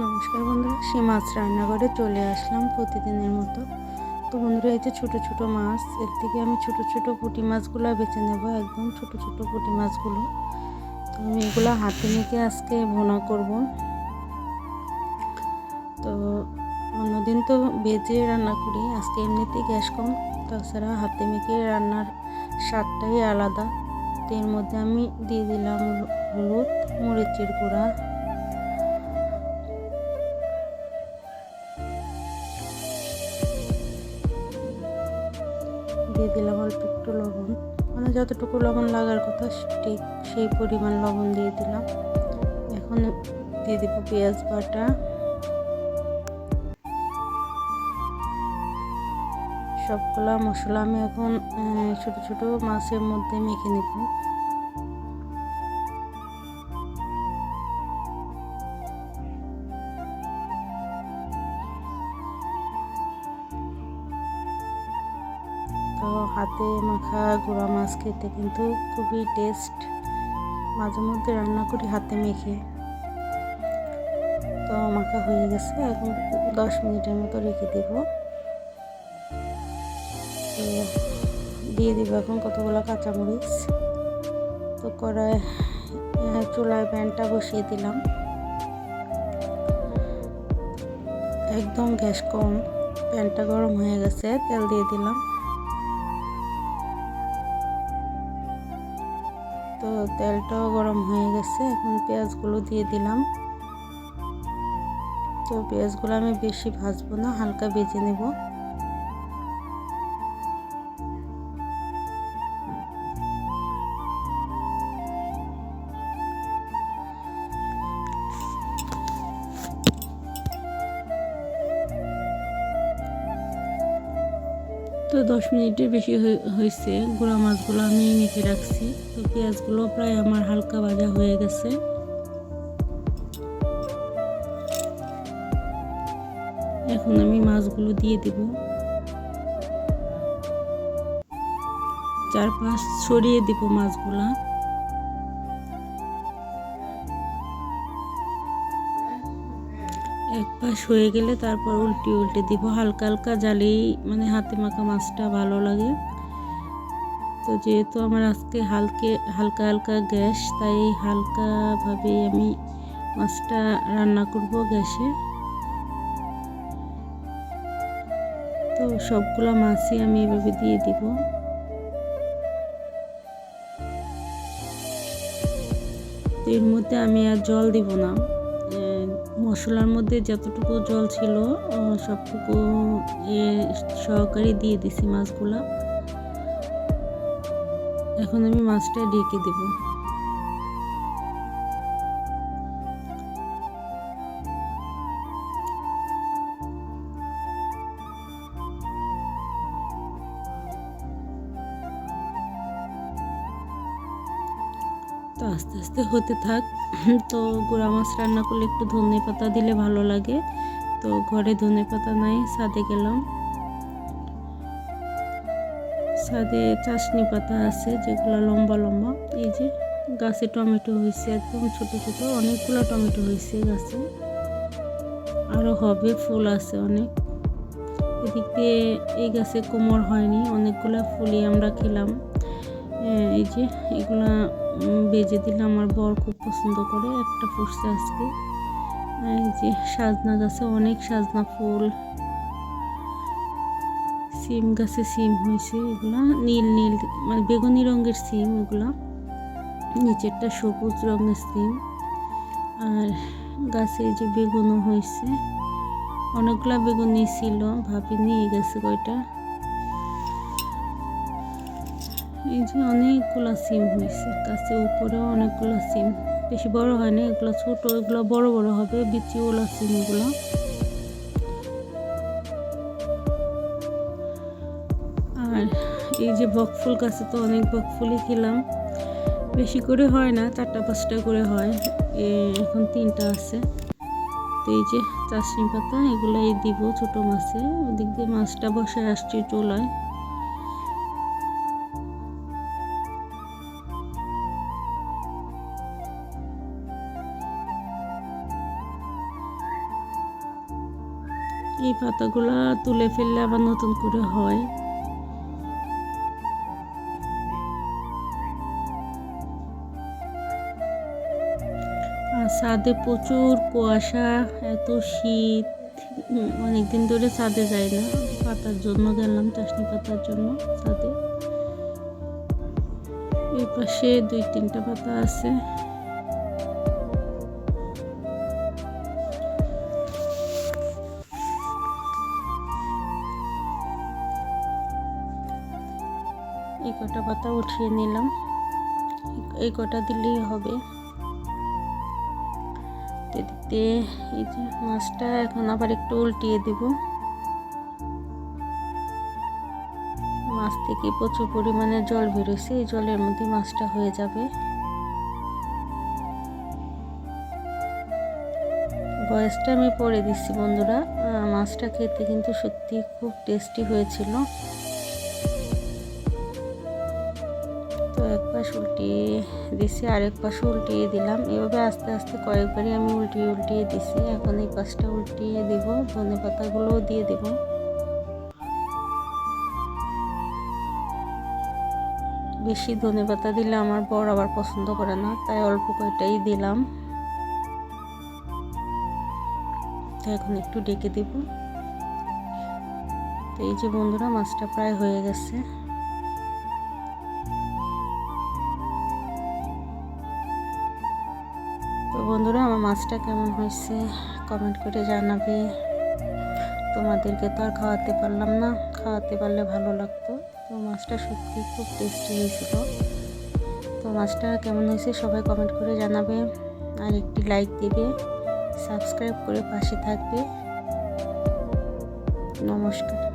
নমস্কার বন্ধুরা সে মাছ রান্নাঘরে চলে আসলাম প্রতিদিনের মতো। তো বন্ধুরা, এই যে ছোটো ছোটো মাছ, এর থেকে আমি ছোট ছোট পুঁটি মাছগুলো বেছে নেব, একদম ছোট ছোট পুঁটি মাছগুলো। তো আমি এগুলো হাতে মেখে আজকে ভোনা করব। তো অন্যদিন তো বেজে রান্না করি, আজকে এমনিতেই গ্যাস কম। তাছাড়া হাতে মেখে রান্নার স্বাদটাই আলাদা। তো এর মধ্যে আমি দিয়ে দিলাম হলুদ, মরিচের গুঁড়া দিয়ে দিলাম অল্প একটু লবণ। মানে যতটুকু লবণ লাগার কথা, ঠিক সেই পরিমাণ লবণ দিয়ে দিলাম। এখন দিয়ে দিব পেঁয়াজ বাটা। সবগুলা মশলা আমি এখন ছোট ছোট মাছের মধ্যে মেখে নেব। হাতে মাখা গুঁড়া মাছ খেতে কিন্তু খুবই টেস্ট মাঝে মধ্যে রান্না করি হাতে মেখে। তো মাখা হয়ে গেছে, এখন দশ মিনিটের মতো রেখে দেব। দিয়ে দিব এখন কতগুলো কাঁচামরিচ। তো কড়াই চুলায় প্যানটা বসিয়ে দিলাম। একদম গ্যাস কম, প্যানটা গরম হয়ে গেছে, তেল দিয়ে দিলাম। তো তেলটাও গরম হয়ে গেছে। এখন পেঁয়াজগুলো দিয়ে দিলাম। তো পেঁয়াজগুলো আমি বেশি ভাজবো না, হালকা ভেজে নেব। তো দশ মিনিটের বেশি হয়েছে গোড়া মাছগুলো আমি মেখে রাখছি। তো পেঁয়াজগুলো প্রায় আমার হালকা ভাজা হয়ে গেছে। এখন আমি মাছগুলো দিয়ে দেব। চার পাঁচ ছড়িয়ে দেব মাছগুলা। এক পাশ হয়ে গেলে তারপর উল্টে উল্টে দিব। হালকা হালকা জালেই মানে হাতে মাখা মাছটা ভালো লাগে। তো যেহেতু আমার আজকে হালকে, হালকা হালকা গ্যাস, তাই হালকাভাবেই আমি মাছটা রান্না করব গ্যাসে। তো সবগুলো মাছই আমি এভাবে দিয়ে দিব। এর মধ্যে আমি আর জল দিব না। মশলার মধ্যে যতটুকু জল ছিল সবটুকু সহকারে দিয়ে দিছি মাছগুলা। এখন আমি মাছটা ঢেকে দেব। তো আস্তে আস্তে হতে থাক। তো গুঁড়া মাছ রান্না করলে একটু ধনে পাতা দিলে ভালো লাগে। তো ঘরে ধনে পাতা নাই সাদে গেলাম। সাদে চাশনি পাতা আছে, যেগুলো লম্বা লম্বা। এই যে গাছে টমেটো হয়েছে, একদম ছোট ছোট। অনেকগুলো টমেটো হয়েছে গাছে। আরও হবে, ফুল আছে অনেক। এদিক দিয়ে এই গাছে কোমর হয়নি, অনেকগুলো ফুলই আমরা খেলাম। এই যে এগুলা বেজে দিলে আমার বর খুব পছন্দ করে একটা ফুটছে আজকে। এই যে সাজনা গাছে অনেক সাজনা ফুল। সিম গাছে সিম হয়েছে এগুলা। নীল নীল মানে বেগুনি রঙের সিম এগুলা। নিচেরটা সবুজ রঙের সিম। আর গাছে যে বেগুনও হয়েছে। অনেকগুলা বেগুনি ছিল, ভাবি নিয়ে গেছে কয়টা। এই যে অনেকগুলো সিম হয়েছে গাছের উপরেও অনেকগুলো সিম। বেশি বড় হয় না, এগুলো ছোট, এগুলো বড় বড় হবে, বিচিওলা সিম এগুলো আর এই যে বকফুল গাছে তো অনেক বকফুলই খেলাম। বেশি করে হয় না, চারটা পাঁচটা করে হয় এখন তিনটা আছে। তো এই যে চাষনি পাতা, এগুলাই দিব ছোট মাছে, ওদিক দিয়ে মাছটা বসে আসছে চোলায়। এই পাতাগুলা তুলে ফেললে আবার নতুন করে হয়। ছাদে প্রচুর কুয়াশা, এত শীত। অনেকদিন ধরে ছাদে যাই না। পাতার জন্য গেলাম, চাশনি পাতার জন্য ছাদে। এই পাশে দুই তিনটা পাতা আছে। এই কটা পাতা উঠিয়ে নিলাম। এই কটা দিলেই হবে। এই যে মাছটা এখন আবার একটু উল্টিয়ে দিব। মাছ থেকে প্রচুর পরিমাণে জল বেরোছে, এই জলের মধ্যে মাছটা হয়ে যাবে। বয়সটা আমি পরে দিচ্ছি বন্ধুরা। মাছটা খেতে কিন্তু সত্যি খুব টেস্টি হয়েছিল। তো এক পাশ উল্টিয়ে দিছি আরেক পাশ উল্টিয়ে দিলাম। এভাবে আস্তে আস্তে কয়েকবারই আমি উল্টিয়ে উল্টিয়ে দিছি। এখন এই পাশটা উল্টিয়ে দিব, ধনে পাতাগুলোও দিয়ে দেব। বেশি ধনে পাতা দিলে আমার বর আবার পছন্দ করে না, তাই অল্প কয়টাই দিলাম। তো এখন একটু ডেকে দেব। তো এই যে বন্ধুরা, মাছটা প্রায় হয়ে গেছে। বন্ধুরা, আমার মাছটা কেমন হয়েছে কমেন্ট করে জানাবে। তোমাদেরকে তো আর খাওয়াতে পারলাম না, খাওয়াতে পারলে ভালো লাগতো। তো মাছটা সত্যি খুব টেস্টি হয়েছিল। তো মাছটা কেমন হয়েছে সবাই কমেন্ট করে জানাবে আর একটি লাইক দেবে সাবস্ক্রাইব করে পাশে থাকবে। নমস্কার।